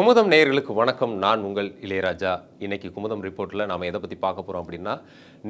குமுதம் நேயர்களுக்கு வணக்கம். நான் உங்கள் இளையராஜா. இன்னைக்கு குமுதம் ரிப்போர்ட்டில் நாம் எதை பற்றி பார்க்க போகிறோம் அப்படின்னா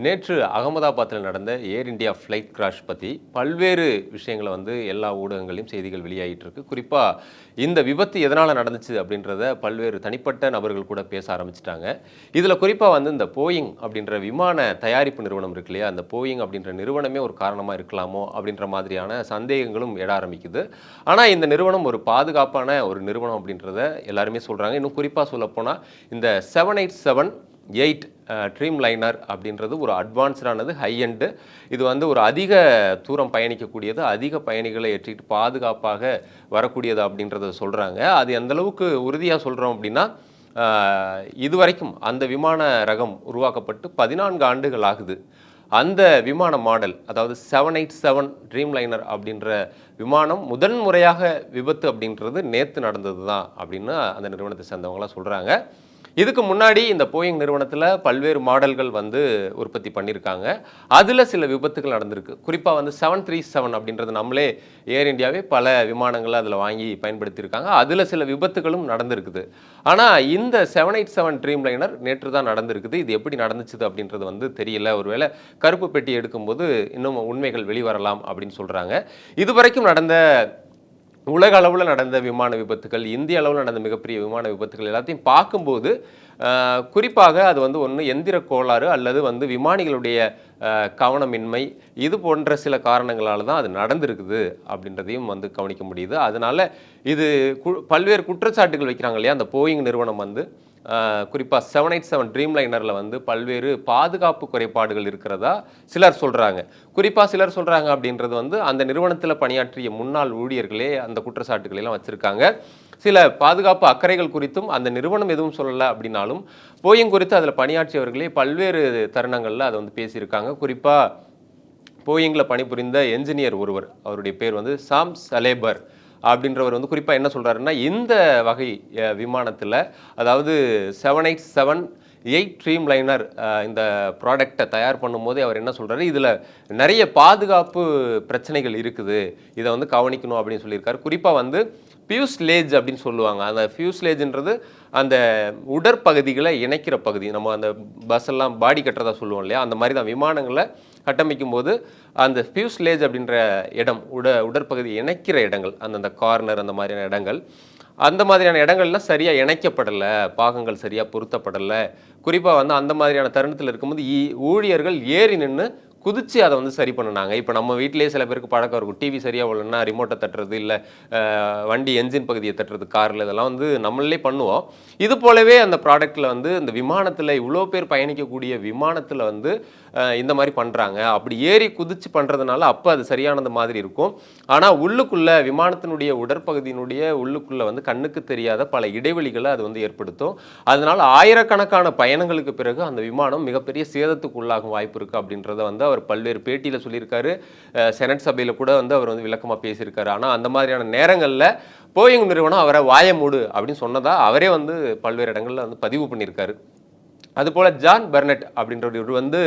நேற்று அகமதாபாத்தில் நடந்த ஏர் இண்டியா ஃப்ளைட் கிராஷ் பற்றி பல்வேறு விஷயங்களை வந்து எல்லா ஊடகங்களையும் செய்திகள் வெளியாகிட்டு இருக்கு. குறிப்பாக இந்த விபத்து எதனால் நடந்துச்சு அப்படின்றத பல்வேறு தனிப்பட்ட நபர்கள் கூட பேச ஆரம்பிச்சிட்டாங்க. இதில் குறிப்பாக வந்து இந்த போயிங் அப்படின்ற விமான தயாரிப்பு நிறுவனம் இருக்கு இல்லையா? அந்த போயிங் அப்படின்ற நிறுவனமே ஒரு காரணமாக இருக்கலாமோ அப்படின்ற மாதிரியான சந்தேகங்களும் எட ஆரம்பிக்குது. ஆனால் இந்த நிறுவனம் ஒரு பாதுகாப்பான ஒரு நிறுவனம் அப்படின்றத எல்லாருமே சொல்கிறாங்க இன்னும் குறிப்பாக சொல்லப்போனால் இந்த seven eight seven eight dreamliner அப்படின்றது ஒரு அட்வான்ஸ்டானது ஹை எண்டு இது வந்து ஒரு அதிக தூரம் பயணிக்கக்கூடியது அதிக பயணிகளை ஏற்றிட்டு பாதுகாப்பாக வரக்கூடியது அப்படின்றத சொல்கிறாங்க அது எந்தளவுக்கு உறுதியாக சொல்கிறோம் அப்படின்னா இதுவரைக்கும் அந்த விமான ரகம் உருவாக்கப்பட்டு பதினான்கு ஆண்டுகள் ஆகுது. அந்த விமான மாடல் அதாவது seven eight seven dream liner அப்படின்ற விமானம் முதன் முறையாக விபத்து அப்படின்றது நேற்று நடந்தது தான் அப்படின்னு அந்த நிறுவனத்தை சேர்ந்தவங்களாம் சொல்கிறாங்க இதுக்கு முன்னாடி இந்த போயிங் நிறுவனத்தில் பல்வேறு மாடல்கள் வந்து உற்பத்தி பண்ணியிருக்காங்க. அதில் சில விபத்துகள் நடந்திருக்கு. குறிப்பாக வந்து செவன் த்ரீ செவன் அப்படின்றது நம்மளே ஏர் இண்டியாவே பல விமானங்களை அதில் வாங்கி பயன்படுத்தியிருக்காங்க. அதில் சில விபத்துகளும் நடந்திருக்குது. ஆனால் இந்த seven eight seven dream liner நேற்று தான் நடந்திருக்குது. இது எப்படி நடந்துச்சுது அப்படின்றது வந்து தெரியல. ஒருவேளை கருப்பு பெட்டி எடுக்கும்போது இன்னும் உண்மைகள் வெளிவரலாம் அப்படின்னு சொல்கிறாங்க இதுவரைக்கும் நடந்த உலக அளவில் நடந்த விமான விபத்துகள் இந்திய அளவில் நடந்த மிகப்பெரிய விமான விபத்துகள் எல்லாத்தையும் பார்க்கும்போது குறிப்பாக அது வந்து ஒன்று எந்திர கோளாறு அல்லது வந்து விமானிகளுடைய கவனமின்மை இது போன்ற சில காரணங்களால் தான் அது நடந்திருக்குது அப்படின்றதையும் வந்து கவனிக்க முடியுது. அதனால் இது கு- பல்வேறு குற்றச்சாட்டுகள் வைக்கிறாங்க இல்லையா? அந்த போயிங் நிறுவனம் வந்து குறிப்பாக செவன் எயிட் செவன் ட்ரீம் லைனரில் வந்து பல்வேறு பாதுகாப்பு குறைபாடுகள் இருக்கிறதா சிலர் சொல்கிறாங்க குறிப்பாக சிலர் சொல்கிறாங்க அப்படின்றது வந்து அந்த நிறுவனத்தில் பணியாற்றிய முன்னாள் ஊழியர்களே அந்த குற்றச்சாட்டுகளெல்லாம் வச்சுருக்காங்க. சில பாதுகாப்பு அக்கறைகள் குறித்தும் அந்த நிறுவனம் எதுவும் சொல்லலை அப்படின்னாலும் போயிங் குறித்து அதில் பணியாற்றியவர்களே பல்வேறு தருணங்களில் அதை வந்து பேசியிருக்காங்க. குறிப்பாக போயிங்கில் பணிபுரிந்த என்ஜினியர் ஒருவர் அவருடைய பேர் வந்து சாம் சலேபர். அப்படின்றவர் வந்து குறிப்பாக என்ன சொல்கிறாருன்னா இந்த வகை விமானத்தில் அதாவது seven eight seven eight dreamliner இந்த ப்ராடக்டை தயார் பண்ணும்போதே அவர் என்ன சொல்கிறாரு இதில் நிறைய பாதுகாப்பு பிரச்சனைகள் இருக்குது. இதை வந்து கவனிக்கணும் அப்படின்னு சொல்லியிருக்காரு. குறிப்பாக வந்து ஃபியூஸ்லேஜ் அப்படின்னு சொல்லுவாங்க. அந்த ஃபியூஸ்லேஜ்ன்றது அந்த உடற்பகுதிகளை இணைக்கிற பகுதி. நம்ம அந்த பஸ் எல்லாம் பாடி கட்டுறதா சொல்லுவோம் இல்லையா? அந்த மாதிரி தான் விமானங்களை கட்டமைக்கும் போது அந்த ஃபியூஸ்லேஜ் அப்படின்ற இடம் உட உடற்பகுதி இணைக்கிற இடங்கள் அந்தந்த கார்னர் அந்த மாதிரியான இடங்கள் அந்த மாதிரியான இடங்கள்லாம் சரியாக இணைக்கப்படலை பாகங்கள் சரியாக பொருத்தப்படலை. குறிப்பாக வந்து அந்த மாதிரியான தருணத்தில் இருக்கும்போது ஊழியர்கள் ஏறி நின்று குதிச்சு அதை வந்து சரி பண்ணினாங்க. இப்போ நம்ம வீட்டிலேயே சில பேருக்கு பழக்கம் இருக்கும். டிவி சரியாக ஓடலன்னா ரிமோட்டை தட்டுறது இல்லை வண்டி என்ஜின் பகுதியை தட்டுறது காரில் இதெல்லாம் வந்து நம்மளே பண்ணுவோம். இது போலவே அந்த ப்ராடக்ட்டில் வந்து இந்த விமானத்தில் இவ்வளோ பேர் பயணிக்கக்கூடிய விமானத்தில் வந்து இந்த மாதிரி பண்ணுறாங்க அப்படி ஏறி குதிச்சு பண்ணுறதுனால அப்போ அது சரியானது மாதிரி இருக்கும். ஆனால் உள்ளுக்குள்ளே விமானத்தினுடைய உடற்பகுதியினுடைய உள்ளுக்குள்ளே வந்து கண்ணுக்கு தெரியாத பல இடைவெளிகளை அது வந்து ஏற்படுத்தும். அதனால் ஆயிரக்கணக்கான பயணங்களுக்கு பிறகு அந்த விமானம் மிகப்பெரிய சேதத்துக்கு உள்ளாகும் வாய்ப்பு இருக்குது அப்படின்றத வந்து அவர் பல்வேறு பேட்டியில் சொல்லியிருக்காரு. செனட் சபையில் கூட வந்து அவர் வந்து விளக்கமாக பேசியிருக்காரு. ஆனால் அந்த மாதிரியான நேரங்களில் போயிங் நிறுவனம் அவரை வாய மூடு அப்படின்னு சொன்னதாக அவரே வந்து பல்வேறு இடங்களில் வந்து பதிவு பண்ணியிருக்காரு. அதுபோல் ஜான் பெர்னட் அப்படின்றவர் வந்து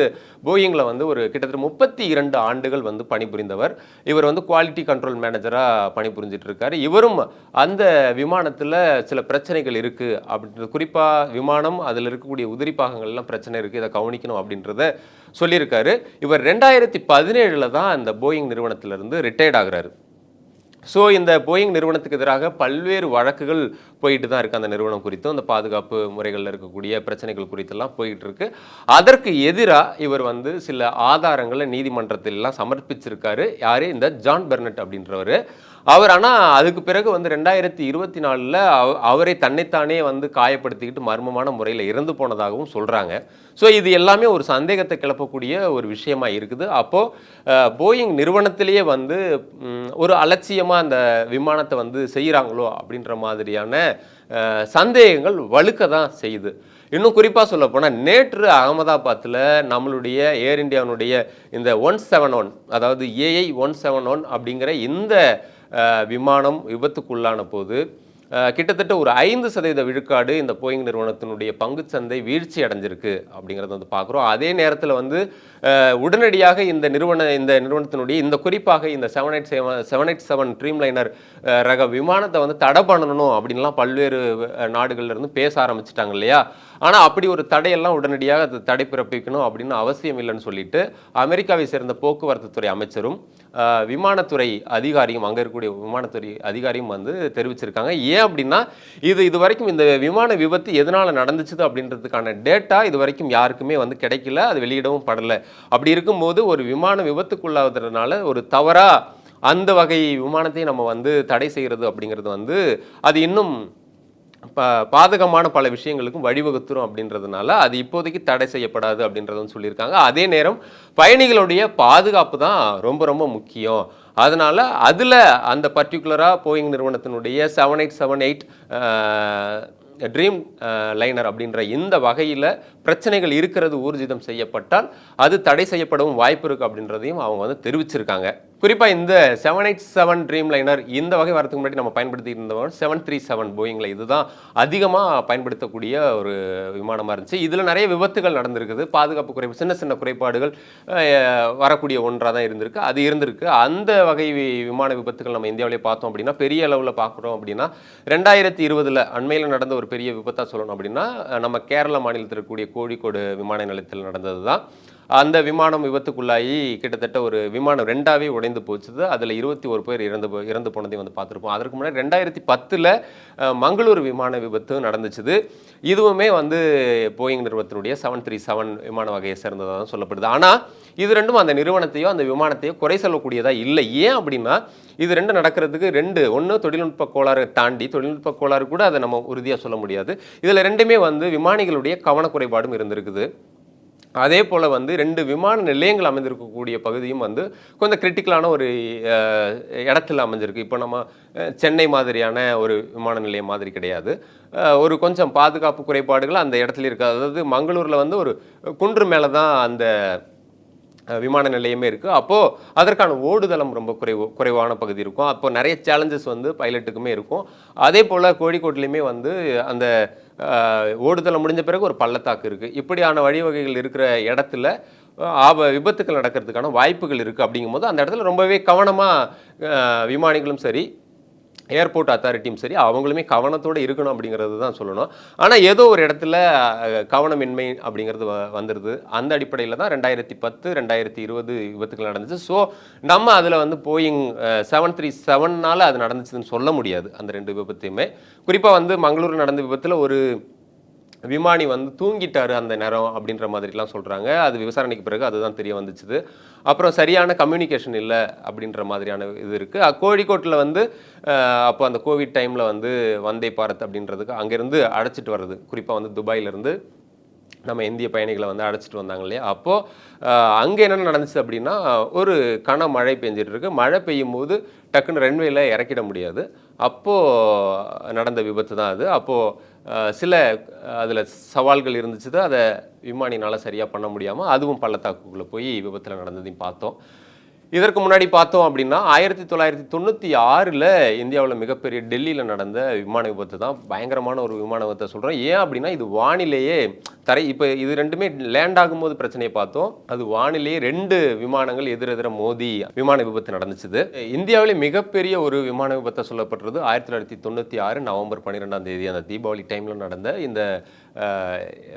போயிங்கில் வந்து ஒரு கிட்டத்தட்ட முப்பத்தி இரண்டு ஆண்டுகள் வந்து பணிபுரிந்தவர். இவர் வந்து குவாலிட்டி கண்ட்ரோல் மேனேஜராக பணிபுரிஞ்சிட்டு இருக்காரு இவரும் அந்த விமானத்தில் சில பிரச்சனைகள் இருக்குது அப்படின்றது குறிப்பாக விமானம் அதில் இருக்கக்கூடிய உதிரி பாகங்கள்லாம் பிரச்சனை இருக்குது இதை கவனிக்கணும் அப்படின்றத சொல்லியிருக்காரு. இவர் ரெண்டாயிரத்தி பதினேழில் தான் அந்த போயிங் நிறுவனத்திலிருந்து ரிட்டையர்ட் ஆகிறாரு. ஸோ இந்த போயிங் நிறுவனத்துக்கு எதிராக பல்வேறு வழக்குகள் போயிட்டு தான் இருக்குது அந்த நிறுவனம் குறித்தும் அந்த பாதுகாப்பு முறைகளில் இருக்கக்கூடிய பிரச்சனைகள் குறித்தெல்லாம் போயிட்டு இருக்கு. அதற்கு எதிராக இவர் வந்து சில ஆதாரங்களை நீதிமன்றத்தில் எல்லாம் சமர்ப்பிச்சிருக்காரு. யார்? இந்த ஜான் பெர்னட் அப்படின்றவர். அவர் ஆனால் அதுக்கு பிறகு வந்து ரெண்டாயிரத்தி இருபத்தி நாலில் அவரை தன்னைத்தானே வந்து காயப்படுத்திக்கிட்டு மர்மமான முறையில் இறந்து போனதாகவும் சொல்கிறாங்க ஸோ இது எல்லாமே ஒரு சந்தேகத்தை கிளப்பக்கூடிய ஒரு விஷயமா இருக்குது. அப்போது போயிங் நிறுவனத்திலேயே வந்து ஒரு அலட்சியமாக அந்த விமானத்தை வந்து செய்கிறாங்களோ அப்படின்ற மாதிரியான சந்தேகங்கள் வலுக்க தான் செய்யுது. இன்னும் குறிப்பாக சொல்ல போனால் நேற்று அகமதாபாத்தில் நம்மளுடைய ஏர் இந்தியாவினுடைய இந்த ஒன் செவன் ஒன் அதாவது ஏஐ ஒன் செவன் ஒன் அப்படிங்கிற இந்த விமானம் விபத்துக்குள்ளான போது கிட்டத்தட்ட ஒரு ஐந்து சதவீத விழுக்காடு இந்த போயிங் நிறுவனத்தினுடைய பங்குச்சந்தை வீழ்ச்சி அடைஞ்சிருக்கு அப்படிங்கிறத வந்து பார்க்குறோம். அதே நேரத்தில் வந்து உடனடியாக இந்த நிறுவன இந்த நிறுவனத்தினுடைய இந்த குறிப்பாக இந்த seven eight seven seven eight seven dreamliner ரக விமானத்தை வந்து தடை பண்ணணும் அப்படின்லாம் பல்வேறு நாடுகள்லேருந்து இருந்து பேச ஆரம்பிச்சிட்டாங்க இல்லையா? ஆனால் அப்படி ஒரு தடையெல்லாம் உடனடியாக அது தடை பிறப்பிக்கணும் அப்படின்னு அவசியம் இல்லைன்னு சொல்லிட்டு அமெரிக்காவை சேர்ந்த போக்குவரத்து துறை அமைச்சரும் விமானத்துறை அதிகாரியும் அங்கே இருக்கக்கூடிய விமானத்துறை அதிகாரியும் வந்து தெரிவிச்சிருக்காங்க. ஏன் அப்படின்னா இது இது வரைக்கும் இந்த விமான விபத்து எதனால் நடந்துச்சுது அப்படின்றதுக்கான டேட்டா இது வரைக்கும் யாருக்குமே வந்து கிடைக்கல அது வெளியிடவும் படலை. அப்படி இருக்கும்போது ஒரு விமான விபத்துக்குள்ளாவதுனால ஒரு தவறாக அந்த வகை விமானத்தை நம்ம வந்து தடை செய்கிறது அப்படிங்கிறது வந்து அது இன்னும் பா பாதகமான பல விஷயங்களுக்கும் வழிவகுத்துரும் அப்படின்றதுனால அது இப்போதைக்கு தடை செய்யப்படாது அப்படின்றதும் சொல்லியிருக்காங்க. அதே நேரம் பயணிகளுடைய பாதுகாப்பு தான் ரொம்ப ரொம்ப முக்கியம். அதனால் அதில் அந்த பர்டிகுலராக போயிங் நிறுவனத்தினுடைய seven eight seven eight dreamliner அப்படின்ற இந்த வகையில் பிரச்சனைகள் இருக்கிறது ஊர்ஜிதம் செய்யப்பட்டால் அது தடை செய்யப்படவும் வாய்ப்பு இருக்குது அப்படின்றதையும் அவங்க வந்து தெரிவிச்சிருக்காங்க. குறிப்பாக இந்த seven eight seven dream liner இந்த வகை வரதுக்கு முன்னாடி நம்ம பயன்படுத்தி இருந்தவங்க செவன் த்ரீ செவன் போயிங்கில் இதுதான் அதிகமாக பயன்படுத்தக்கூடிய ஒரு விமானமாக இருந்துச்சு. இதில் நிறைய விபத்துகள் நடந்திருக்குது. பாதுகாப்பு குறைப்பு சின்ன சின்ன குறைபாடுகள் வரக்கூடிய ஒன்றாக தான் இருந்திருக்கு. அது இருந்திருக்கு. அந்த வகை விமான விபத்துகள் நம்ம இந்தியாவிலே பார்த்தோம் அப்படின்னா பெரிய அளவில் பார்க்குறோம் அப்படின்னா ரெண்டாயிரத்தி இருபதில் அண்மையில் நடந்த ஒரு பெரிய விபத்தாக சொல்லணும் அப்படின்னா நம்ம கேரள மாநிலத்தில் இருக்கக்கூடிய கோழிக்கோடு விமான நிலையத்தில் நடந்தது தான் அந்த விமானம் விபத்துக்குள்ளாகி கிட்டத்தட்ட ஒரு விமானம் ரெண்டாவே உடைந்து போச்சுது. அதில் இருபத்தி ஒரு பேர் இறந்து போ- இறந்து போனதையும் வந்து பார்த்துருப்போம். அதற்கு முன்னாடி ரெண்டாயிரத்தி பத்தில் மங்களூர் விமான விபத்து நடந்துச்சுது. இதுவுமே வந்து போயிங் நிறுவனத்தினுடைய செவன் த்ரீ செவன் விமான வகையை சேர்ந்ததாக தான் சொல்லப்படுது. ஆனால் இது ரெண்டும் அந்த நிறுவனத்தையோ அந்த விமானத்தையோ குறை சொல்லக்கூடியதாக இல்லை. ஏன் அப்படின்னா இது ரெண்டும் நடக்கிறதுக்கு ரெண்டு ஒன்று தொழில்நுட்ப கோளாறு தாண்டி தொழில்நுட்ப கோளாறு கூட அதை நம்ம உறுதியாக சொல்ல முடியாது. இதில் ரெண்டுமே வந்து விமானிகளுடைய கவனக்குறைபாடும் இருந்திருக்குது. அதே போல் வந்து ரெண்டு விமான நிலையங்கள் அமைந்திருக்கக்கூடிய பகுதியும் வந்து கொஞ்சம் கிரிட்டிக்கலான ஒரு இடத்துல அமைஞ்சிருக்கு. இப்போ நம்ம சென்னை மாதிரியான ஒரு விமான நிலையம் மாதிரி கிடையாது. ஒரு கொஞ்சம் பாதுகாப்பு குறைபாடுகள் அந்த இடத்துல இருக்குது அதாவது மங்களூரில் வந்து ஒரு குன்று மேலே தான் அந்த விமான நிலையமே இருக்குது அப்போது அதற்கான ஓடுதளம் ரொம்ப குறைவு குறைவான பகுதி இருக்கும். அப்போது நிறைய சேலஞ்சஸ் வந்து பைலட்டுக்குமே இருக்கும். அதே போல் கோழிக்கோட்லேயுமே வந்து அந்த ஓடுதளம் முடிஞ்ச பிறகு ஒரு பள்ளத்தாக்கு இருக்குது இப்படியான வழிவகைகள் இருக்கிற இடத்துல ஆப விபத்துக்கள் நடக்கிறதுக்கான வாய்ப்புகள் இருக்குது அப்படிங்கும்போது அந்த இடத்துல ரொம்பவே கவனமாக விமானிகளும் சரி ஏர்போர்ட் அத்தாரிட்டியும் சரி அவங்களுமே கவனத்தோடு இருக்கணும் அப்படிங்கிறது தான் சொல்லணும். ஆனால் ஏதோ ஒரு இடத்துல கவனமின்மை அப்படிங்கிறது வ வந்துடுது அந்த அடிப்படையில் தான் ரெண்டாயிரத்தி பத்து ரெண்டாயிரத்தி இருபது விபத்துகள் நடந்துச்சு. ஸோ நம்ம அதில் வந்து போயிங் செவன் த்ரீ செவன்னால் அது நடந்துச்சுன்னு சொல்ல முடியாது அந்த ரெண்டு விபத்தையுமே. குறிப்பாக வந்து மங்களூர் நடந்த விபத்தில் ஒரு விமானி வந்து தூங்கிட்டாரு அந்த நேரம் அப்படின்ற மாதிரிலாம் சொல்கிறாங்க அது விசாரணைக்கு பிறகு அதுதான் தெரிய வந்துச்சுது. அப்புறம் சரியான கம்யூனிகேஷன் இல்லை அப்படின்ற மாதிரியான இது இருக்குது கோழிக்கோட்டில் வந்து அப்போ அந்த கோவிட் டைமில் வந்து வந்தே பாரத் அப்படின்றதுக்கு அங்கேருந்து அழைச்சிட்டு வர்றது. குறிப்பாக வந்து துபாயிலேருந்து நம்ம இந்திய பயணிகளை வந்து அடைச்சிட்டு வந்தாங்க இல்லையா? அப்போது அங்கே என்ன நடந்துச்சு அப்படின்னா ஒரு கன மழை பெஞ்சிட்டு இருக்கு மழை பெய்யும் போது டக்குன்னு ரன்வேல இறக்கிட முடியாது. அப்போது நடந்த விபத்து தான் அது. அப்போது சில அதில் சவால்கள் இருந்துச்சு அதை விமானினால் சரியாக பண்ண முடியாமல் அதுவும் பள்ளத்தாக்குக்குள்ளே போய் விபத்தில் நடந்ததையும் பார்த்தோம். இதற்கு முன்னாடி பார்த்தோம் அப்படின்னா ஆயிரத்தி தொள்ளாயிரத்தி தொண்ணூற்றி ஆறில் இந்தியாவில் மிகப்பெரிய டெல்லியில் நடந்த விமான விபத்து தான். பயங்கரமான ஒரு விமான விபத்தை சொல்கிறோம் ஏன் அப்படின்னா இது வானிலேயே தரை இப்போ இது ரெண்டுமே லேண்ட் ஆகும்போது பிரச்சனையை பார்த்தோம். அது வானிலேயே ரெண்டு விமானங்கள் எதிரெதிர மோதி விமான விபத்து நடந்துச்சுது. இந்தியாவிலே மிகப்பெரிய ஒரு விமான விபத்தை சொல்லப்பட்டது ஆயிரத்தி தொள்ளாயிரத்தி தொண்ணூற்றி ஆறு நவம்பர் பன்னிரெண்டாம் தேதி அந்த தீபாவளி டைமில் நடந்த இந்த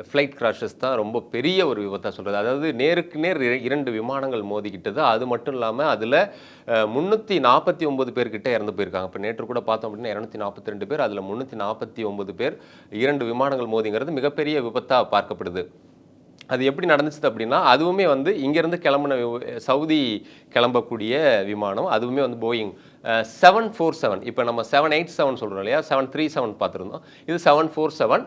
ஃப்ளைட் கிராஷஸ் தான் ரொம்ப பெரிய ஒரு விபத்தாக சொல்கிறது அதாவது நேருக்கு நேர் இரண்டு விமானங்கள் மோதிக்கிட்டது. அது மட்டும் இல்லாமல் அதில் முந்நூற்றி நாற்பத்தி ஒன்பது பேர்கிட்ட இறந்து போயிருக்காங்க. இப்போ நேற்று கூட பார்த்தோம் அப்படின்னா இரநூத்தி நாற்பத்தி ரெண்டு பேர். அதில் முந்நூற்றி நாற்பத்தி ஒம்பது பேர் இரண்டு விமானங்கள் மோதிங்கிறது மிகப்பெரிய விபத்தாக பார்க்கப்படுது. அது எப்படி நடந்துச்சு அப்படின்னா அதுவுமே வந்து இங்கேருந்து கிளம்புன சவுதி கிளம்பக்கூடிய விமானம் அதுவுமே வந்து போயிங் செவன் ஃபோர் செவன் இப்போ நம்ம செவன் எயிட் செவன் சொல்கிறோம் இல்லையா? செவன் த்ரீ செவன் பார்த்துருந்தோம். இது செவன் ஃபோர் செவன்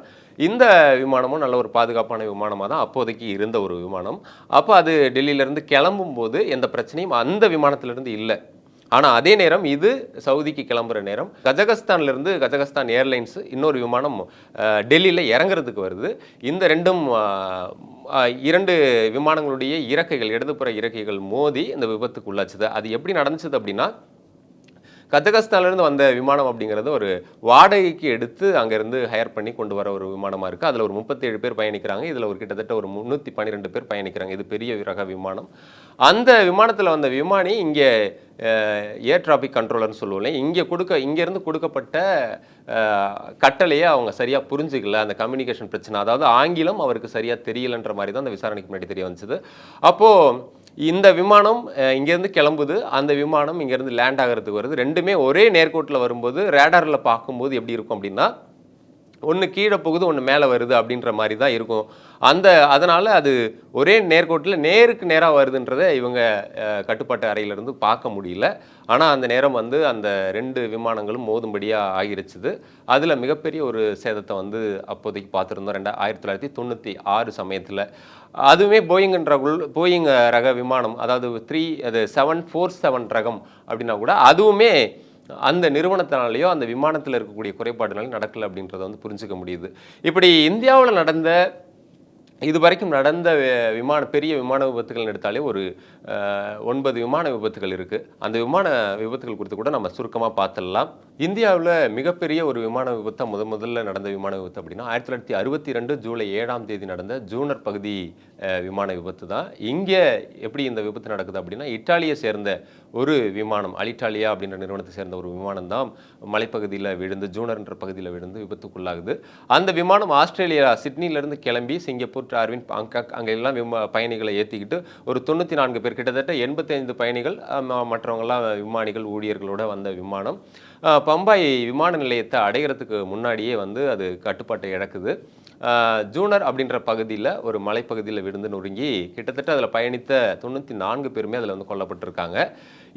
இந்த விமானமும் நல்ல ஒரு பாதுகாப்பான விமானமாக தான் அப்போதைக்கு இருந்த ஒரு விமானம். அப்போ அது டெல்லியிலேருந்து கிளம்பும் போது எந்த பிரச்சனையும் அந்த விமானத்திலேருந்து இல்லை. ஆனால் அதே நேரம் இது சவுதிக்கு கிளம்புற நேரம். கஜகஸ்தான்லேருந்து கஜகஸ்தான் ஏர்லைன்ஸ் இன்னொரு விமானம் டெல்லியில் இறங்குறதுக்கு வருது. இந்த ரெண்டும் இரண்டு விமானங்களுடைய இறக்கைகள் இடதுபுற இறக்கைகள் மோதி இந்த விபத்துக்கு உள்ளாச்சுது அது எப்படி நடந்துச்சுது அப்படின்னா கஜகஸ்தான்லேருந்து வந்த விமானம் அப்படிங்கிறது ஒரு வாடகைக்கு எடுத்து அங்கேருந்து ஹையர் பண்ணி கொண்டு வர ஒரு விமானமாக இருக்குது அதில் ஒரு முப்பத்தேழு பேர் பயணிக்கிறாங்க. இதில் ஒரு கிட்டத்தட்ட ஒரு முந்நூற்றி பன்னிரெண்டு பேர் பயணிக்கிறாங்க. இது பெரிய ரக விமானம். அந்த விமானத்தில் வந்த விமானி இங்கே ஏர் டிராஃபிக் கண்ட்ரோலர்னு சொல்லுவோம்ல இங்கே கொடுக்க இங்கேருந்து கொடுக்கப்பட்ட கட்டளையை அவங்க சரியாக புரிஞ்சுக்கல. அந்த கம்யூனிகேஷன் பிரச்சனை அதாவது ஆங்கிலம் அவருக்கு சரியாக தெரியலன்ற மாதிரி தான் அந்த விசாரணைக்கு முன்னாடி தெரிய வந்துச்சு. அப்போது இந்த விமானம் இங்கேருந்து கிளம்புது. அந்த விமானம் இங்கேருந்து லேண்ட் ஆகிறதுக்கு வருது. ரெண்டுமே ஒரே நேர்கோட்டில் வரும்போது ரேடாரில் பார்க்கும்போது எப்படி இருக்கும் அப்படின்னா ஒன்று கீழே போகுது ஒன்று மேலே வருது அப்படின்ற மாதிரி தான் இருக்கும். அந்த அதனால் அது ஒரே நேர்கோட்டில் நேருக்கு நேராக வருதுன்றதை இவங்க கட்டுப்பாட்டு அறையிலிருந்து பார்க்க முடியல. ஆனால் அந்த நேரம் வந்து அந்த ரெண்டு விமானங்களும் மோதும்படியாக ஆகிருச்சுது. அதில் மிகப்பெரிய ஒரு சேதத்தை வந்து அப்போதைக்கு பார்த்துருந்தோம் ரெண்டா ஆயிரத்தி தொள்ளாயிரத்தி தொண்ணூற்றி ஆறு சமயத்தில். அதுவுமே போயிங்கன்ற உள் போயிங் ரக விமானம் அதாவது த்ரீ அது செவன் ஃபோர் செவன் ரகம் அப்படின்னா கூட அதுவுமே அந்த நிறுவனத்தினாலேயோ அந்த விமானத்தில் இருக்கக்கூடிய குறைபாடுனாலும் நடக்கலை அப்படின்றத வந்து புரிஞ்சுக்க முடியுது. இப்படி இந்தியாவில் நடந்த இது வரைக்கும் நடந்த விமான பெரிய விமான விபத்துகள் எடுத்தாலே ஒரு ஒன்பது விமான விபத்துகள் இருக்குது அந்த விமான விபத்துகள் குறித்து கூட நம்ம சுருக்கமாக பார்த்துடலாம் இந்தியாவில் மிகப்பெரிய ஒரு விமான விபத்தை முத முதல்ல நடந்த விமான விபத்து அப்படின்னா ஆயிரத்தி தொள்ளாயிரத்தி அறுபத்தி ரெண்டு ஜூலை ஏழாம் தேதி நடந்த ஜூனர் பகுதி விமான விபத்து தான். இங்கே எப்படி இந்த விபத்து நடக்குது அப்படின்னா இட்டாலியை சேர்ந்த ஒரு விமானம் அலிட்டாலியா அப்படின்ற நிறுவனத்தை சேர்ந்த ஒரு விமானம் தான் மலைப்பகுதியில் விழுந்து ஜூனர்ன்ற பகுதியில் விழுந்து விபத்துக்குள்ளாகுது. அந்த விமானம் ஆஸ்திரேலியா சிட்னியிலேருந்து கிளம்பி சிங்கப்பூர் டார்வின் பாங்காக் அங்கே எல்லாம் விமா பயணிகளை ஏற்றிக்கிட்டு ஒரு தொண்ணூற்றி நான்கு பேர் கிட்டத்தட்ட எண்பத்தைந்து பயணிகள் அஹ், மற்றவங்கெல்லாம் விமானிகள் ஊழியர்களோட வந்த விமானம். பம்பாய் விமான நிலையத்தை அடைகிறதுக்கு முன்னாடியே வந்து அது கட்டுப்பாட்டை இழக்குது. ஜூனர் அப்படின்ற பகுதியில் ஒரு மலைப்பகுதியில் விழுந்து நொறுங்கி கிட்டத்தட்ட அதில் பயணித்த தொண்ணூற்றி நான்கு பேருமே அதில் வந்து கொல்லப்பட்டிருக்காங்க.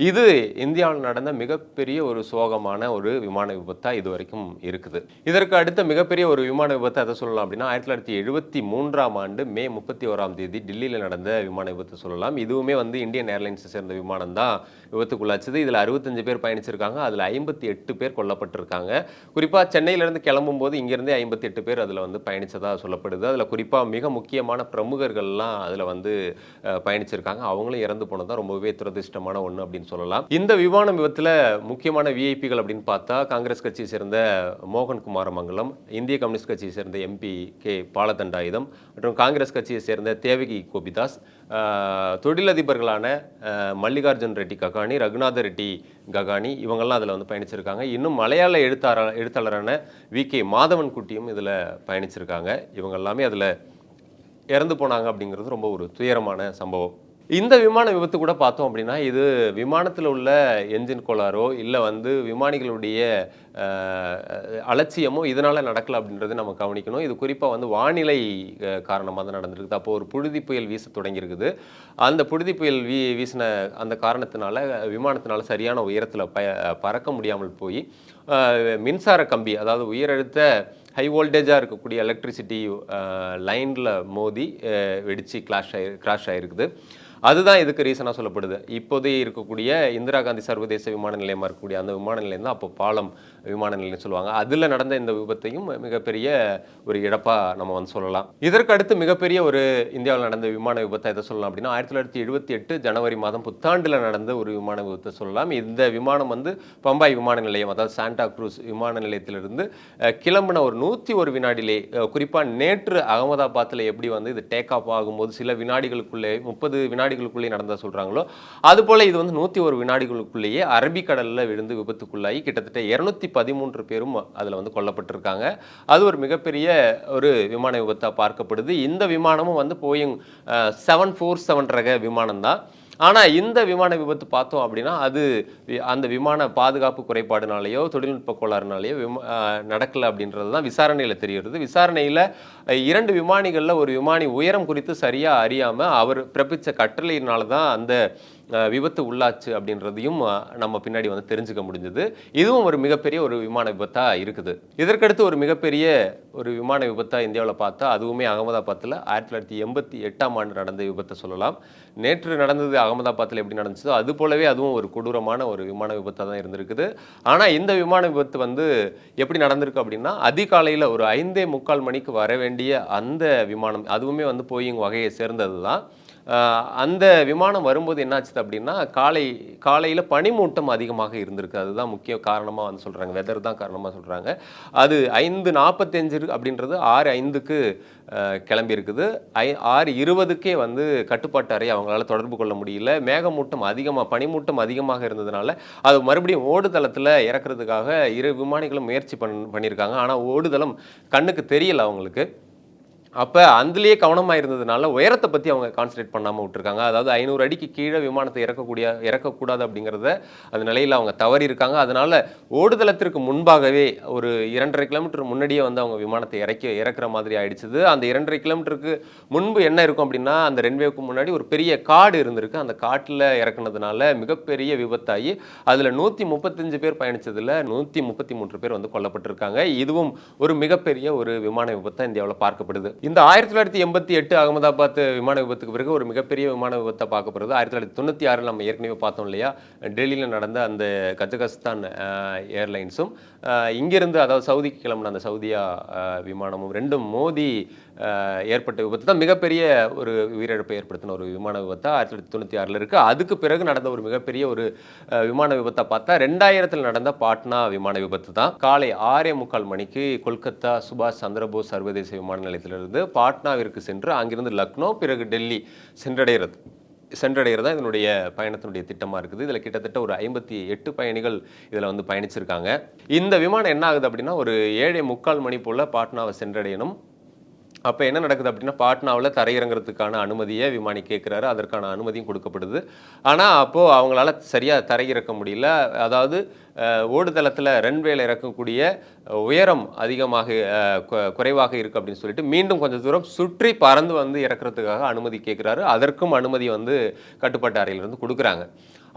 இது இந்தியாவில் நடந்த மிகப்பெரிய ஒரு சோகமான ஒரு விமான விபத்தாக இது வரைக்கும் இருக்குது. இதற்கு அடுத்த மிகப்பெரிய ஒரு விமான விபத்தை அதை சொல்லலாம் அப்படின்னா ஆயிரத்தி தொள்ளாயிரத்தி எழுபத்தி மூன்றாம் ஆண்டு மே முப்பத்தி ஓராம் தேதி டெல்லியில் நடந்த விமான விபத்து சொல்லலாம். இதுவுமே வந்து இந்தியன் ஏர்லைன்ஸை சேர்ந்த விமானம் தான் விபத்துக்குள்ளாச்சுது. இதில் அறுபத்தஞ்சு பேர் பயணிச்சிருக்காங்க. அதில் ஐம்பத்தி எட்டு பேர் கொல்லப்பட்டிருக்காங்க. குறிப்பாக சென்னையிலேருந்து கிளம்பும் போது இங்கேருந்தே ஐம்பத்தி எட்டு பேர் அதில் வந்து பயணித்ததாக சொல்லப்படுது. அதில் குறிப்பாக மிக முக்கியமான பிரமுகர்கள்லாம் அதில் வந்து பயணிச்சிருக்காங்க. அவங்களும் இறந்து போனது தான் ரொம்பவே துரதிர்ஷ்டமான ஒன்று அப்படின்னு சொல்லலாம். இந்த விமான விபத்தில் முக்கியமான விஐபிகள் அப்படின்னு பார்த்தா காங்கிரஸ் கட்சியை சேர்ந்த மோகன் குமாரமங்கலம் இந்திய கம்யூனிஸ்ட் கட்சியை சேர்ந்த எம்பி கே பாலதண்டாயுதம் மற்றும் காங்கிரஸ் கட்சியை சேர்ந்த தேவகி கோபிதாஸ் தொழிலதிபர்களான மல்லிகார்ஜுன் ரெட்டி ககானி ரகுநாத ரெட்டி ககானி இவங்கெல்லாம் அதில் வந்து பயணிச்சிருக்காங்க. இன்னும் மலையாள எழுத்தாள எழுத்தாளரான வி கே மாதவன் குட்டியும் இதில் பயணிச்சிருக்காங்க. இவங்க எல்லாமே அதில் இறந்து போனாங்க அப்படிங்கிறது ரொம்ப ஒரு துயரமான சம்பவம். இந்த விமான விபத்து கூட பார்த்தோம் அப்படின்னா இது விமானத்தில் உள்ள என்ஜின் கோளாறோ இல்லை வந்து விமானிகளுடைய அலட்சியமோ இதனால் நடக்கல அப்படின்றத நம்ம கவனிக்கணும். இது குறிப்பாக வந்து வானிலை காரணமாக தான் நடந்திருக்குது. அப்போ ஒரு புழுதி புயல் வீச தொடங்கியிருக்குது அந்த புழுதி புயல் வீ வீசின அந்த காரணத்தினால விமானத்தினால சரியான உயரத்தில் ப பறக்க முடியாமல் போய் மின்சார கம்பி அதாவது உயரழுத்த ஹை வோல்டேஜாக இருக்கக்கூடிய எலக்ட்ரிசிட்டி லைனில் மோதி வெடித்து கிளாஷ் ஆகி கிராஷ் ஆகிருக்குது அதுதான் இதுக்கு ரீசனாக சொல்லப்படுது? இப்போதே இருக்கக்கூடிய இந்திரா காந்தி சர்வதேச விமான நிலையமாக இருக்கக்கூடிய அந்த விமான நிலையம் தான் அப்போ பாலம் விமான நிலையம் சொல்லுவாங்க. அதில் நடந்த இந்த விபத்தையும் மிகப்பெரிய ஒரு இழப்பாக நம்ம வந்து சொல்லலாம். இதற்கு அடுத்து மிகப்பெரிய ஒரு இந்தியாவில் நடந்த விமான விபத்தை எதை சொல்லலாம் அப்படின்னா ஆயிரத்தி தொள்ளாயிரத்தி எழுபத்தி எட்டு ஜனவரி மாதம் புத்தாண்டில் நடந்த ஒரு விமான விபத்தை சொல்லலாம். இந்த விமானம் வந்து பம்பாய் விமான நிலையம் அதாவது சாண்டா குரூஸ் விமான நிலையத்திலிருந்து கிளம்பின ஒரு நூற்றி ஒரு வினாடியிலே குறிப்பாக நேற்று அகமதாபாத்தில் எப்படி வந்து இது டேக் ஆஃப் ஆகும்போது சில வினாடிகளுக்குள்ளே முப்பது வினாடி வினாடிகளுக்குள்ளே நடந்தா சொல்கிறாங்களோ அதுபோல் இது வந்து நூற்றி ஒரு வினாடிகளுக்குள்ளேயே அரபிக்கடலில் விழுந்து விபத்துக்குள்ளாகி கிட்டத்தட்ட இரநூத்தி பதிமூன்று பேரும் அதில் வந்து கொல்லப்பட்டிருக்காங்க. அது ஒரு மிகப்பெரிய ஒரு விமான விபத்தாக பார்க்கப்படுது. இந்த விமானமும் வந்து போயிங் செவன் ஃபோர் செவன் ரக விமானம் தான் ஆனால் இந்த விமான விபத்து பார்த்தோம் அப்படின்னா அது வி- அந்த விமான பாதுகாப்பு குறைபாடுனாலேயோ தொழில்நுட்ப கோளாறுனாலேயோ விம நடக்கலை அப்படின்றது தான் விசாரணையில் தெரிகிறது. விசாரணையில் இரண்டு விமானிகளில் ஒரு விமானி உயரம் குறித்து சரியாக அறியாமல் அவர் பிறப்பித்த கட்டளையினால தான் அந்த விபத்து உள்ளாச்சு அப்படின்றதையும் நம்ம பின்னாடி வந்து தெரிஞ்சுக்க முடிஞ்சது. இதுவும் ஒரு மிகப்பெரிய ஒரு விமான விபத்தாக இருக்குது. இதற்கடுத்து ஒரு மிகப்பெரிய ஒரு விமான விபத்தாக இந்தியாவில் பார்த்தா அதுவுமே அகமதாபாத்தில் ஆயிரத்தி தொள்ளாயிரத்தி எண்பத்தி எட்டாம் ஆண்டு நடந்த விபத்தை சொல்லலாம். நேற்று நடந்தது அகமதாபாத்தில் எப்படி நடந்துச்சோ அது போலவே அதுவும் ஒரு கொடூரமான ஒரு விமான விபத்தாக தான் இருந்திருக்குது. ஆனால் இந்த விமான விபத்து வந்து எப்படி நடந்திருக்கு அப்படின்னா அதிகாலையில் ஒரு ஐந்தே முக்கால் மணிக்கு வர வேண்டிய அந்த விமானம் அதுவுமே வந்து போயிங் வகையை சேர்ந்தது தான் அந்த விமானம் வரும்போது என்னாச்சு அப்படின்னா காலை காலையில் பனிமூட்டம் அதிகமாக இருந்திருக்கு. அதுதான் முக்கிய காரணமாக வந்து சொல்கிறாங்க வெதர் தான் காரணமாக சொல்கிறாங்க அது ஐந்து நாற்பத்தஞ்சு அப்படின்றது ஆறு ஐந்துக்கு ஆஹ் கிளம்பி இருக்குது ஐ ஆறு இருபதுக்கே வந்து கட்டுப்பாட்டு அறை அவங்களால தொடர்பு கொள்ள முடியல. மேகமூட்டம் அதிகமாக பனிமூட்டம் அதிகமாக இருந்ததுனால அது மறுபடியும் ஓடுதளத்தில் இறக்குறதுக்காக இரு விமானிகளும் முயற்சி பண் பண்ணியிருக்காங்க. ஆனால் ஓடுதளம் கண்ணுக்கு தெரியல அவங்களுக்கு. அப்போ அதுலேயே கவனமாக இருந்ததுனால உயரத்தை பற்றி அவங்க கான்சன்ட்ரேட் பண்ணாமல் விட்டுருக்காங்க. அதாவது ஐநூறு அடிக்கு கீழே விமானத்தை இறக்கக்கூடிய இறக்கக்கூடாது அப்படிங்கிறத அந்த நிலையில் அவங்க தவறி இருக்காங்க அதனால் ஓடுதளத்திற்கு முன்பாகவே ஒரு இரண்டரை கிலோமீட்டர் முன்னாடியே வந்து அவங்க விமானத்தை இறக்கி இறக்குற மாதிரி ஆயிடுச்சுது. அந்த இரண்டரை கிலோமீட்டருக்கு முன்பு என்ன இருக்கும் அப்படின்னா அந்த ரென்வேவுக்கு முன்னாடி ஒரு பெரிய காடு இருந்திருக்கு. அந்த காட்டில் இறக்குனதுனால மிகப்பெரிய விபத்தாகி அதில் நூற்றி முப்பத்தஞ்சு பேர் பயணித்ததில் நூற்றி முப்பத்தி மூன்று பேர் வந்து கொல்லப்பட்டிருக்காங்க. இதுவும் ஒரு மிகப்பெரிய ஒரு விமான விபத்தை இந்தியாவில் பார்க்கப்படுது. இந்த ஆயிரத்தி தொள்ளாயிரத்தி எண்பத்தி எட்டு அகமதாபாத் விமான விபத்துக்கு பிறகு ஒரு மிகப்பெரிய விமான விபத்தை பார்க்கப்படுது ஆயிரத்தி தொள்ளாயிரத்தி தொண்ணூற்றி ஆறில் நம்ம ஏற்கனவே பார்த்தோம் இல்லையா? டெல்லியில் நடந்த அந்த கஜகஸ்தான் ஏர்லைன்ஸும் இங்கிருந்து அதாவது சவுதிக்கு கிளம்புன அந்த சவுதியா விமானமும் ரெண்டும் மோதி ஏற்பட்ட விபத்து தான். மிகப்பெரிய ஒரு உயிரிழப்பை ஏற்படுத்தின ஒரு விமான விபத்தா ஆயிரத்தி தொள்ளாயிரத்தி தொண்ணூற்றி ஆறில் இருக்குது அதுக்கு பிறகு நடந்த ஒரு மிகப்பெரிய ஒரு விமான விபத்தை பார்த்தா ரெண்டாயிரத்தில் நடந்த பாட்னா விமான விபத்து தான். காலை ஆறே முக்கால் மணிக்கு கொல்கத்தா சுபாஷ் சந்திரபோஸ் சர்வதேச விமான நிலையத்திலிருந்து பாட்னாவிற்கு சென்று அங்கிருந்து லக்னோ பிறகு டெல்லி சென்றடைகிறது. சென்றடைகிறது தான் இதனுடைய பயணத்தினுடைய திட்டமாக இருக்குது. இதில் கிட்டத்தட்ட ஒரு ஐம்பத்தி எட்டு பயணிகள் இதில் வந்து பயணிச்சிருக்காங்க. இந்த விமானம் என்ன ஆகுது அப்படின்னா ஒரு ஏழே முக்கால் மணி போல் பாட்னாவை சென்றடையணும். அப்போ என்ன நடக்குது அப்படின்னா பாட்னாவில் தரையிறங்கிறதுக்கான அனுமதியை விமானி கேட்குறாரு அதற்கான அனுமதியும் கொடுக்கப்படுது. ஆனால் அப்போது அவங்களால சரியாக தரையிறக்க முடியல. அதாவது ஓடுதளத்தில் ரன்வேல இறக்கக்கூடிய உயரம் அதிகமாக குறைவாக இருக்குது அப்படின்னு சொல்லிட்டு மீண்டும் கொஞ்சம் தூரம் சுற்றி பறந்து வந்து இறக்குறதுக்காக அனுமதி கேட்குறாரு அதற்கும் அனுமதி வந்து கட்டுப்பாட்டு அறையிலிருந்து கொடுக்குறாங்க.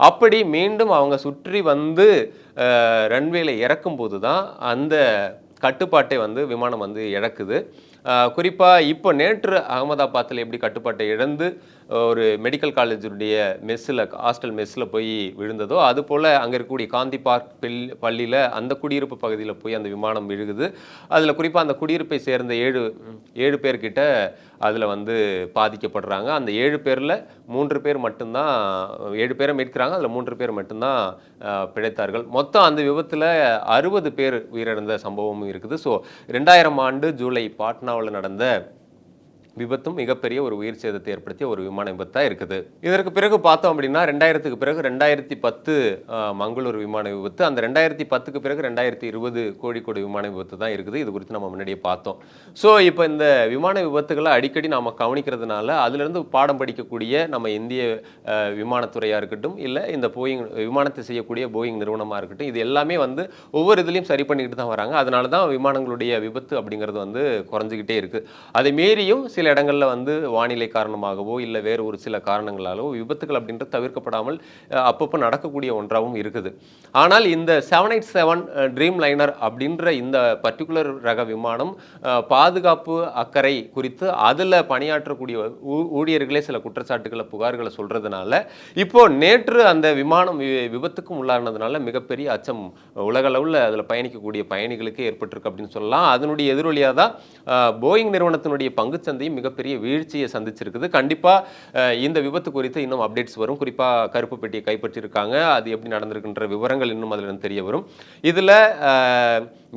அப்படி மீண்டும் அவங்க சுற்றி வந்து ரன்வேல இறக்கும்போது தான் அந்த கட்டுப்பாட்டை வந்து விமானம் வந்து இழக்குது. குறிப்பாக இப்போ நேற்று அகமதாபாத்தில் எப்படி கட்டுப்பாட்டை இழந்து ஒரு மெடிக்கல் காலேஜுடைய மெஸ்ஸில் ஹாஸ்டல் மெஸ்ஸில் போய் விழுந்ததோ அது போல் அங்கே இருக்கக்கூடிய காந்தி பார்க் பில் பள்ளியில் அந்த குடியிருப்பு பகுதியில் போய் அந்த விமானம் விழுகுது. அதில் குறிப்பாக அந்த குடியிருப்பை சேர்ந்த ஏழு ஏழு பேர்கிட்ட அதில் வந்து பாதிக்கப்படுறாங்க. அந்த ஏழு பேரில் மூன்று பேர் மட்டும்தான் ஏழு பேரை மீட்கிறாங்க. அதில் மூன்று பேர் மட்டும்தான் பிழைத்தார்கள். மொத்தம் அந்த விபத்தில் அறுபது பேர் உயிரிழந்த சம்பவமும் இருக்குது. ஸோ ரெண்டாயிரம் ஆண்டு ஜூலை பாட்னாவில் நடந்த விபத்தும் மிகப்பெரிய ஒரு உயிர் சேதத்தை ஏற்படுத்திய ஒரு விமான விபத்தாக இருக்குது. இதற்கு பிறகு பார்த்தோம் அப்படின்னா ரெண்டாயிரத்துக்கு பிறகு ரெண்டாயிரத்தி பத்து மங்களூர் விமான விபத்து அந்த ரெண்டாயிரத்தி பத்துக்கு பிறகு ரெண்டாயிரத்தி இருபது கோழிக்கோடு விமான விபத்து தான் இருக்குது. இது குறித்து நம்ம முன்னாடியே பார்த்தோம். ஸோ இப்போ இந்த விமான விபத்துகளை அடிக்கடி நாம் கவனிக்கிறதுனால அதிலிருந்து பாடம் படிக்கக்கூடிய நம்ம இந்திய விமானத்துறையாக இருக்கட்டும் இல்லை இந்த போயிங் விமானத்தை செய்யக்கூடிய போயிங் நிறுவனமாக இருக்கட்டும் இது எல்லாமே வந்து ஒவ்வொரு இதுலேயும் சரி பண்ணிக்கிட்டு தான் வராங்க. அதனால தான் விமானங்களுடைய விபத்து அப்படிங்கிறது வந்து குறைஞ்சிக்கிட்டே இருக்குது அதை மீறியும் சில இடங்களில் வந்து வானிலை காரணமாகவோ இல்லை வேறு ஒரு சில காரணங்களாலோ விபத்துகள் அப்படின்றது தவிர்க்கப்படாமல் அப்பப்போ நடக்கக்கூடிய ஒன்றாகவும் இருக்குது. ஆனால் இந்த seven eight seven dream liner அப்படின்ற இந்த பர்டிகுலர் ரக விமானம் பாதுகாப்பு அக்கறை குறித்து அதில் பணியாற்றக்கூடிய ஊ- ஊழியர்களே சில குற்றச்சாட்டுகளை புகார்களை சொல்கிறதுனால இப்போ நேற்று அந்த விமானம் வி- விபத்துக்கும் உள்ளானதுனால மிகப்பெரிய அச்சம் உலகளவில் அதில் பயணிக்கக்கூடிய பயணிகளுக்கு ஏற்பட்டிருக்கு அப்படின்னு சொல்லலாம். அதனுடைய எதிரொலியாக தான் போயிங் நிறுவனத்தினுடைய பங்குச்சந்தையும் மிகப்பெரிய வீழ்ச்சியை சந்திச்சிருக்குது. கண்டிப்பாக இந்த விபத்து குறித்து இன்னும் அப்டேட்ஸ் வரும். குறிப்பாக கருப்பு பெட்டியை கைப்பற்றியிருக்காங்க அது எப்படி நடந்திருக்குன்ற விவரங்கள் இன்னும் அதில் தெரிய வரும். இதில்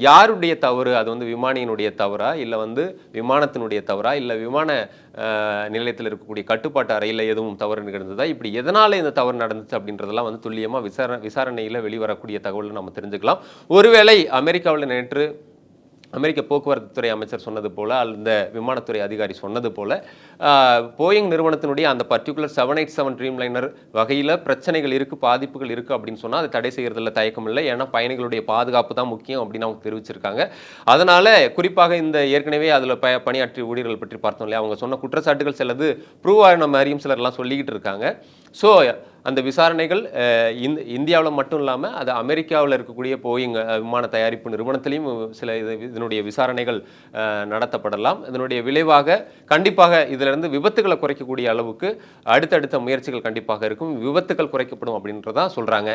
யாருடைய தவறு? அது வந்து விமானியினுடைய தவறா? இல்லை வந்து விமானத்தினுடைய தவறா? இல்லை விமான நிலையத்தில் இருக்கக்கூடிய கட்டுப்பாட்டு அறையில் எதுவும் தவறு நிகழ்ந்ததா? இப்படி எதனால் இந்த தவறு நடந்துச்சு அப்படின்றதெல்லாம் வந்து துல்லியமாக விசாரணை விசாரணையில் வெளிவரக்கூடிய தகவலை நம்ம தெரிஞ்சுக்கலாம். ஒருவேளை அமெரிக்காவில் நேற்று அமெரிக்க போக்குவரத்து துறை அமைச்சர் சொன்னது போல் அந்த விமானத்துறை அதிகாரி சொன்னது போல போயிங் நிறுவனத்தினுடைய அந்த particular seven eight seven dreamliner வகையில் பிரச்சனைகள் இருக்குது பாதிப்புகள் இருக்குது அப்படின்னு சொன்னால் அதை தடை செய்கிறதுல தயக்கம் இல்லை ஏன்னா பயணிகளுடைய பாதுகாப்பு தான் முக்கியம் அப்படின்னு அவங்க தெரிவிச்சிருக்காங்க. அதனால் குறிப்பாக இந்த ஏற்கனவே அதில் ப பணியாற்றிய ஊழியர்கள் பற்றி பார்த்தோம் இல்லையா? அவங்க சொன்ன குற்றச்சாட்டுகள் சிலது ப்ரூவ் ஆன மாதிரியும் சிலர்லாம் சொல்லிக்கிட்டு இருக்காங்க. ஸோ அந்த விசாரணைகள் இந்த இந்தியாவில் மட்டும் இல்லாமல் அது அமெரிக்காவில் இருக்கக்கூடிய போயிங் விமான தயாரிப்பு நிறுவனத்திலையும் சில இது இதனுடைய விசாரணைகள் நடத்தப்படலாம். இதனுடைய விளைவாக கண்டிப்பாக இதில் இதிலிருந்து விபத்துகளை குறைக்கக்கூடிய அளவுக்கு அடுத்தடுத்த முயற்சிகள் கண்டிப்பாக இருக்கும். விபத்துகள் குறைக்கப்படும் அப்படின்றதான் சொல்கிறாங்க